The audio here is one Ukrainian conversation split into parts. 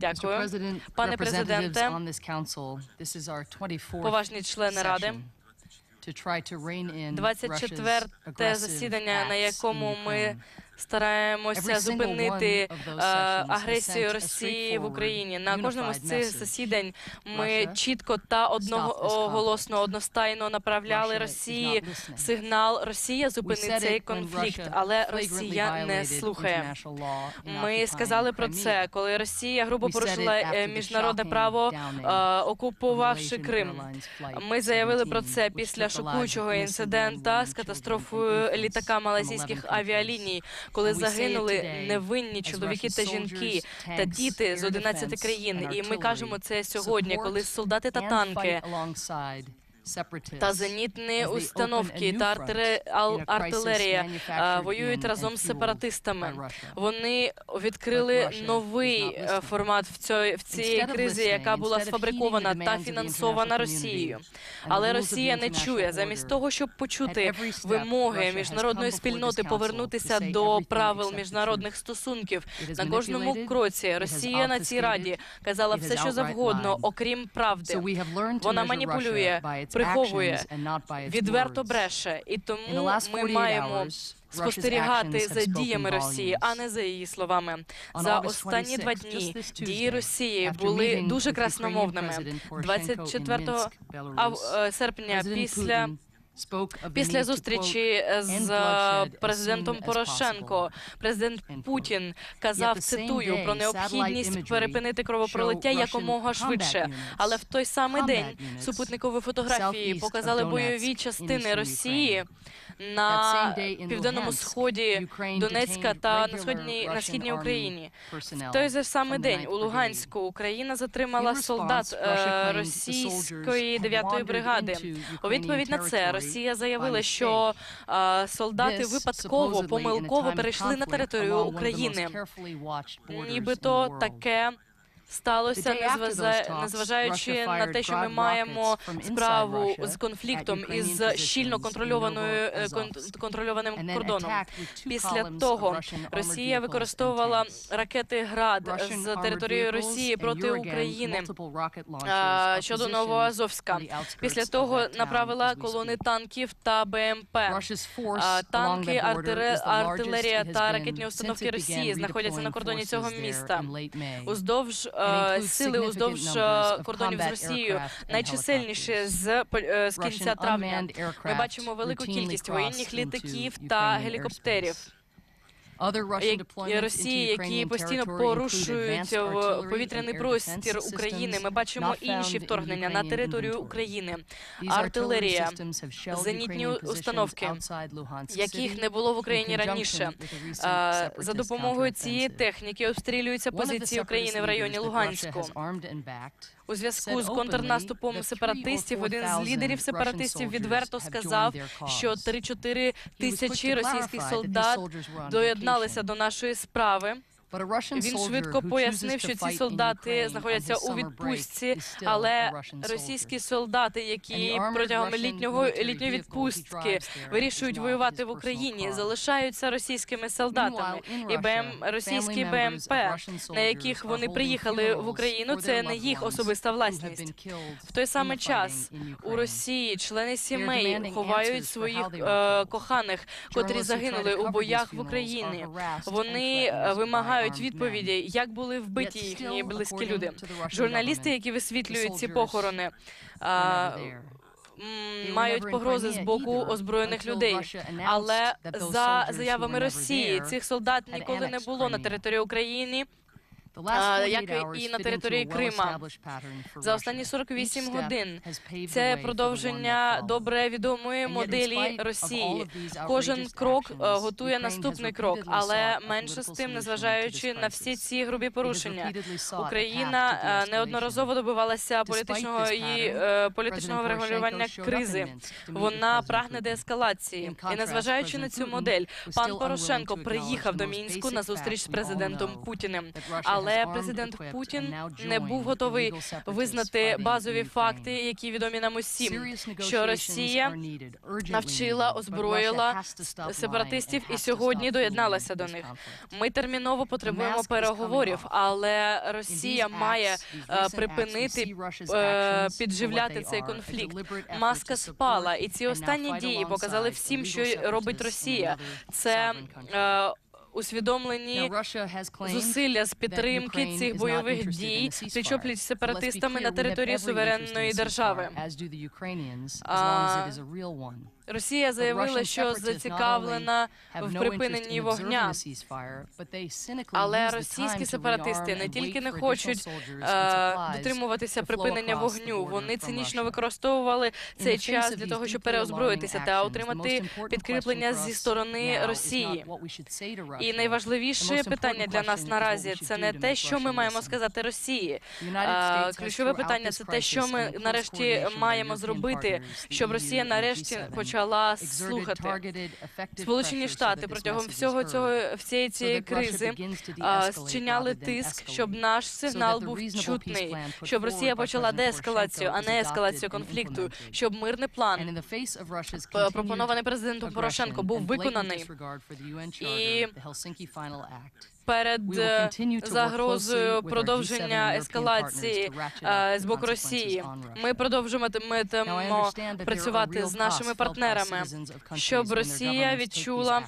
Дякую. Пане президенте, поважні члени Ради, 24-те засідання, на якому ми стараємося зупинити е, агресію Росії в Україні. На кожному з цих засідань ми чітко та одноголосно, одностайно направляли Росії сигнал. Росія зупини цей конфлікт, але Росія не слухає. Ми сказали про це, коли Росія грубо порушила е, міжнародне право, е, окупувавши Крим. Ми заявили про це після шокуючого інцидента з катастрофою літака малазійських авіаліній, коли загинули невинні чоловіки та жінки та діти з 11 країн. І ми кажемо це сьогодні, коли солдати та танки. Та зенітні установки та артилерія воюють разом з сепаратистами. Вони відкрили новий е, формат в цій в цій кризі, яка була сфабрикована та фінансована Росією. Але Росія не чує замість того, щоб почути вимоги міжнародної спільноти повернутися до правил міжнародних стосунків. На кожному кроці Росія на цій раді казала все, що завгодно, окрім правди. Вона маніпулює, приховує, відверто бреше, і тому ми маємо спостерігати за діями Росії, а не за її словами. За останні два дні дії Росії були дуже красномовними. 24 ав- е, серпня після. Після зустрічі з президентом Порошенко президент Путін казав, цитую про необхідність перепинити кровопролиття якомога швидше. Але в той самий день супутникові фотографії показали бойові частини Росії на південному сході Донецька та на східній на східній Україні. В той же самий день у Луганську Україна затримала солдат е, російської 9-ї бригади. У відповідь на це Росія заявила, що солдати випадково помилково перейшли на територію України. Нібито таке. Сталося незважа- незважаючи на те, що ми маємо справу з конфліктом із щільно контрольованою е, контрольованим кордоном. Після того Росія використовувала ракети ГРАД з території Росії проти України а, щодо Новоазовська. Після того направила колони танків та БМП. А, Танки, артилерія та ракетні установки Росії знаходяться на кордоні цього міста. Уздовж е, сили уздовж е, кордонів з Росією найчисельніші з е, з кінця травня. Ми бачимо велику кількість воєнних літаків та гелікоптерів. Росії, які постійно порушують в повітряний простір України. Ми бачимо інші вторгнення на територію України. Артилерія, зенітні установки, яких не було в Україні раніше. За допомогою цієї техніки обстрілюються позиції України в районі Луганську. У зв'язку з контрнаступом сепаратистів один з лідерів сепаратистів відверто сказав, що 3-4 тисячі російських солдат доєдналися до нашої справи. Він швидко пояснив, що ці солдати знаходяться у відпустці, але російські солдати, які протягом літнього літньої відпустки вирішують воювати в Україні, залишаються російськими солдатами. І БМ російські БМП, на яких вони приїхали в Україну, це не їх особиста власність. В той самий час у Росії члени сімей ховають своїх е, коханих, котрі загинули у боях в Україні. Вони е, вимагають відповіді, як були вбиті їхні близькі люди. Журналісти, які висвітлюють ці похорони. а, Мають погрози з боку озброєних людей, але за заявами Росії цих солдат ніколи не було на території України. Як і на території Крима. За останні 48 годин це продовження добре відомої моделі Росії. Кожен крок е, готує наступний крок, але менше з тим, незважаючи на всі ці грубі порушення, Україна е, неодноразово добивалася політичного і е, політичного врегулювання кризи. Вона прагне деескалації. І незважаючи на цю модель, пан Порошенко приїхав до мінську на зустріч з президентом Путіним. Але Але президент Путін не був готовий визнати базові факти, які відомі нам усім, що Росія навчила, озброїла сепаратистів і сьогодні доєдналася до них. Ми терміново потребуємо переговорів, але Росія має е, припинити е, підживляти цей конфлікт. Маска спала, і ці останні дії показали всім, що робить Росія. Це усвідомлені зусилля з підтримки цих бойових дій пліч-опліч сепаратистами на території суверенної держави. А, Росія заявила, що зацікавлена в припиненні вогня. Але російські сепаратисти не тільки не хочуть е, дотримуватися припинення вогню, вони цинічно використовували цей час для того, щоб переозброїтися та отримати підкріплення зі сторони Росії. І найважливіше питання для нас наразі це не те, що ми маємо сказати Росії. А, Ключове питання це те, що ми нарешті маємо зробити, щоб Росія нарешті почала слухати. Сполучені Штати протягом всього цього всієї цієї кризи зчиняли тиск, щоб наш сигнал був чутний, щоб Росія почала деескалацію, а не ескалацію конфлікту, щоб мирний план пропонований президентом Порошенко був виконаний. І перед е, загрозою продовження ескалації е, з боку Росії. Ми продовжуватимемо працювати з нашими партнерами, щоб Росія відчула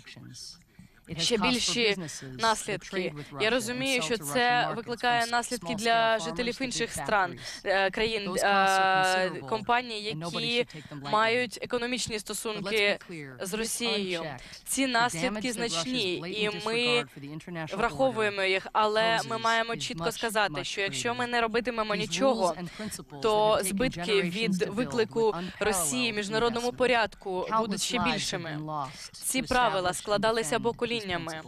ще більші наслідки. Я розумію, що це викликає наслідки для жителів інших стран е, країн е, компаній, які мають економічні стосунки з Росією. Ці наслідки значні, і ми враховуємо їх. Але ми маємо чітко сказати, що якщо ми не робитимемо нічого, то збитки від виклику Росії міжнародному порядку будуть ще більшими. Ці правила складалися поколіннями.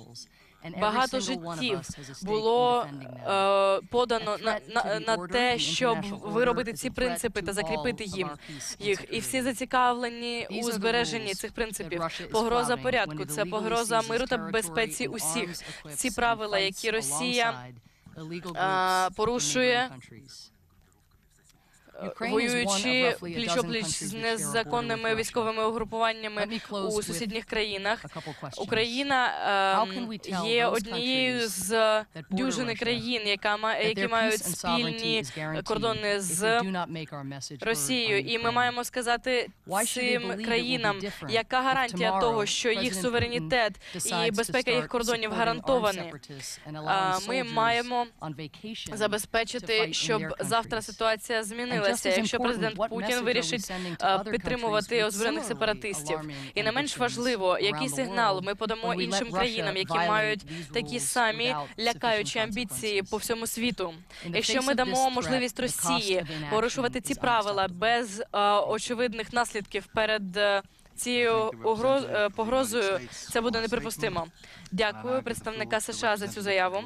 Багато життів було е, подано на, на, на те, щоб виробити ці принципи та закріпити їм їх. І всі зацікавлені у збереженні цих принципів. Погроза порядку це погроза миру та безпеці усіх. Ці правила, які Росія е, порушує. Воюючи пліч-опліч з незаконними військовими угрупуваннями у сусідніх країнах, Україна ем, є однією з дюжини країн, яка які мають спільні кордони з Росією, і ми маємо сказати цим країнам, яка гарантія того, що їх суверенітет і безпека їх кордонів гарантовані. Ми маємо забезпечити, щоб завтра ситуація змінилася. Якщо президент Путін вирішить підтримувати озброєних сепаратистів, і не менш важливо, який сигнал ми подамо іншим країнам, які мають такі самі лякаючі амбіції по всьому світу. Якщо ми дамо можливість Росії порушувати ці правила без е, очевидних наслідків перед е, цією угроз, е, погрозою, це буде неприпустимо. Дякую представника США за цю заяву.